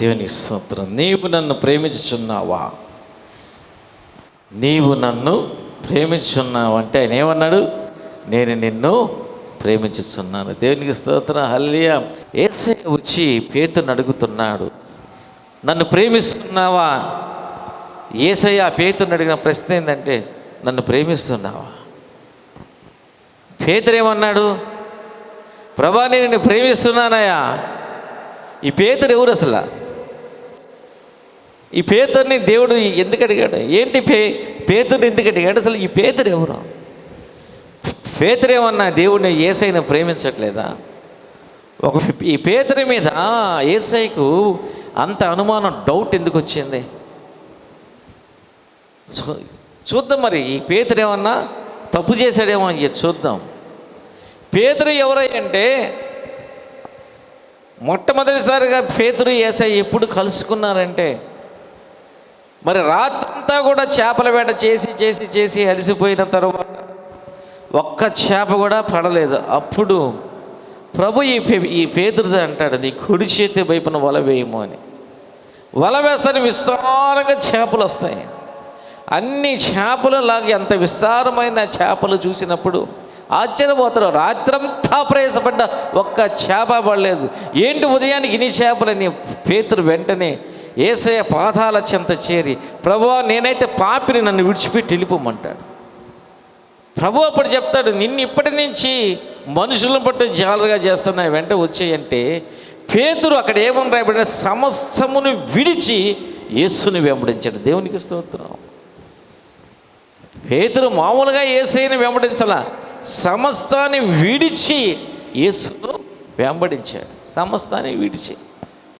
దేవుని స్తోత్రం. నీవు నన్ను ప్రేమించుచున్నావా? నీవు నన్ను ప్రేమించున్నావు అంటే ఆయన ఏమన్నాడు? నేను నిన్ను ప్రేమించుచున్నాను. దేవునికి స్తోత్రం. హల్లియ ఏసే వచ్చి పేతును అడుగుతున్నాడు. నన్ను ప్రేమిస్తున్నావా? ఏసయ్య పేతుని అడిగిన ప్రశ్న ఏంటంటే నన్ను ప్రేమిస్తున్నావా? పేతురేమన్నాడు ప్రభా నేను ప్రేమిస్తున్నానయ్యా. ఈ పేతురు ఎవరు అసలు? ఈ పేతుర్ని దేవుడు ఎందుకు అడిగాడు? ఏంటి పే పేతుర్ని ఎందుకు అడిగాడు? అసలు ఈ పేతురు ఎవరు? పేతురేమన్నా దేవుడిని ఏసైని ప్రేమించట్లేదా? ఒక ఈ పేతురి మీద ఏసైకు అంత అనుమానం డౌట్ ఎందుకు వచ్చింది? చూద్దాం మరి ఈ పేతురు ఏమన్నా తప్పు చేశాడేమో అని చూద్దాం. పేతురు ఎవరై అంటే మొట్టమొదటిసారిగా పేతురు ఏసై ఎప్పుడు కలుసుకున్నారంటే మరి రాత్రంతా కూడా చేపల వేట చేసి చేసి చేసి అలసిపోయిన తర్వాత ఒక్క చేప కూడా పడలేదు. అప్పుడు ప్రభు ఈ ఈ పేదరిది అంటాడు నీ కుడి చేతి వైపున వల వేయము అని. వల వేసని విస్తారంగా చేపలు వస్తాయి. అన్ని చేపలు లాగా ఎంత విస్తారమైన చేపలు చూసినప్పుడు ఆశ్చర్యపోతారు. రాత్రంతా ప్రయాసపడ్డ ఒక్క చేప పడలేదు. ఏంటి ఉదయానికి ఇన్ని చేపలని? పేతురు వెంటనే ఏసయ పాదాల చెంత చేరి ప్రభువా నేనైతే పాపిని నన్ను విడిచిపెట్టి వెళ్ళిపోమంటాడు. ప్రభు అప్పుడు చెప్తాడు నిన్ను ఇప్పటి నుంచి మనుషులను పట్టు జాలుగా చేస్తున్నా వెంట వచ్చేయంటే పేతురు అక్కడ ఏమని రాయబడిన సమస్తమును విడిచి యేసుని వెంబడించాడు. దేవునికి స్తోత్రం. పేతురు మామూలుగా ఏసైని వెంబడించాల సమస్తాన్ని విడిచి యేసును వెంబడించాడు. సమస్తాన్ని విడిచి.